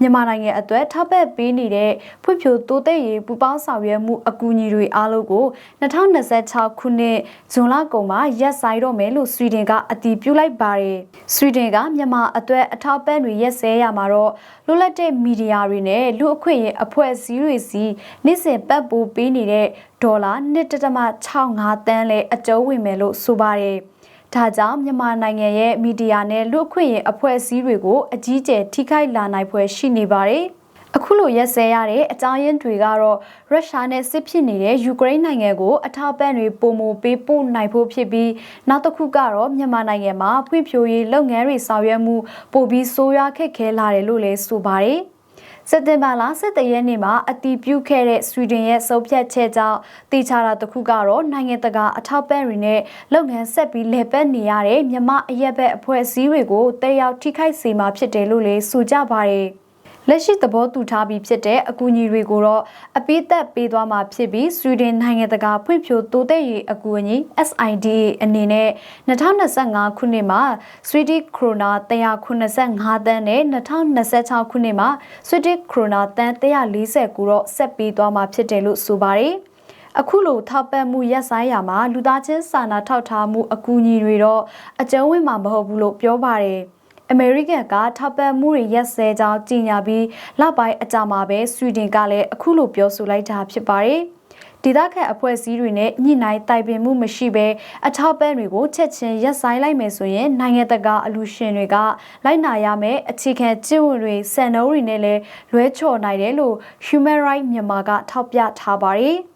မြန်မာနိုင်ငံအတွက်ထောက်ပံ့ပေးနေတဲ့ဖွံ့ဖြိုးတိုးတက်ရေးပူးပေါင်းဆောင်ရွက်မှုအကူအညီတွေအားလုံးကို2026ခုနှစ်ဇွန်လကုန်မှာရပ်ဆိုင်တော့မယ်လို့ဆွီဒင်ကအတည်ပြုလိုက်ပါတယ်။ဆွီဒင်ကမြန်မာအတွက်အထောက်ပံ့တွေရက်စဲရမှာတော့လွတ်လပ်တဲ့မီဒီယာတွေနဲ့လူအခွင့်အရေးအဖွဲ့အစည်းတွေစီနေ့စဉ်ပတ်ပိုးပေးနေတဲ့ဒေါ်လာ1.65တန်းလဲအကျုံးဝင်မယ်လို့ဆိုပါတယ်။ ဒါကြောင့်မြန်မာနိုင်ငံရဲ့မီဒီယာနဲ့လူ့အခွင့်အရေးအဖွဲ့အစည်းတွေကိုအကြီးကျယ်ထိခိုက်လာနိုင်ဖွယ်ရှိနေပါတယ်။အခုလိုရက်စဲရတဲ့အကြောင်းရင်းတွေကတော့ရုရှားနဲ့စစ်ဖြစ်နေတဲ့ယူကရိန်းနိုင်ငံကိုအထောက်ပံ့တွေပုံမပေးပို့နိုင်ဖို့ဖြစ်ပြီးနောက်တစ်ခုကတော့မြန်မာနိုင်ငံမှာဖွံ့ဖြိုးရေးလုပ်ငန်းတွေဆောင်ရွက်မှုပိုပြီးဆိုးရွားခက်ခဲလာတယ်လို့လည်းဆိုပါတယ်။ စက်တင်ဘာလ17ရက်နေ့မှာအတီးပြုတ်ခဲ့တဲ့ဆွီဒင်ရဲ့ဆုံးဖြတ်ချက်ကြောင့်တေချာတာတစ်ခုကတော့နိုင်ငံတကာအထောက်ပံ့တွေနဲ့လုပ်ငန်းဆက်ပြီးလည်ပတ်နေရတဲ့မြမအရက်ဘက်အဖွဲ့အစည်းတွေကိုတက်ရောက်ထိခိုက်စေမှာဖြစ်တယ်လို့လည်းဆိုကြပါတယ်။ လက်ရှိသဘောတူထားပြီးဖြစ်တဲ့အကူအညီတွေကိုတော့အပိသက်ပေးသွားမှာဖြစ်ပြီးဆွီဒင်နိုင်ငံတကာဖွံ့ဖြိုးတိုးတက်ရေးအကူအညီ SIDA အနေနဲ့2025ခုနှစ်မှာဆွီဒင်ခရိုနာ185တန်းနဲ့2026ခုနှစ်မှာဆွီဒင်ခရိုနာတန်း140ကိုတော့ဆက်ပေးသွားမှာဖြစ်တယ်လို့ဆိုပါတယ်အခုလိုထောက်ပံ့မှုရက်ဆိုင်ရာမှာလူသားချင်းစာနာထောက်ထားမှုအကူအညီတွေတော့အကျုံးဝင်မှာမဟုတ်ဘူးလို့ပြောပါတယ်။ အမေရိကန်ကထောက်ပံ့မှုတွေရက်စဲကြောင်းကြေညာပြီးလောက်ပိုင်းအကြာမှာပဲဆွီဒင်ကလည်းအခုလိုပြောဆိုလိုက်တာဖြစ်ပါတယ်။ဒေသခံအဖွဲ့အစည်းတွေနဲ့ညှိနှိုင်းတိုင်ပင်မှုမရှိဘဲအထောက်ပံ့တွေကိုချက်ချင်းရပ်ဆိုင်းလိုက်မယ်ဆိုရင်နိုင်ငံတကာအလူရှင်တွေကလိုက်နာရမယ်အခြေခံကျင့်ဝတ်တွေစံနှုန်းတွေနဲ့လည်းလွဲချော်နိုင်တယ်လို့ Human Rights မြန်မာကထောက်ပြထားပါတယ်။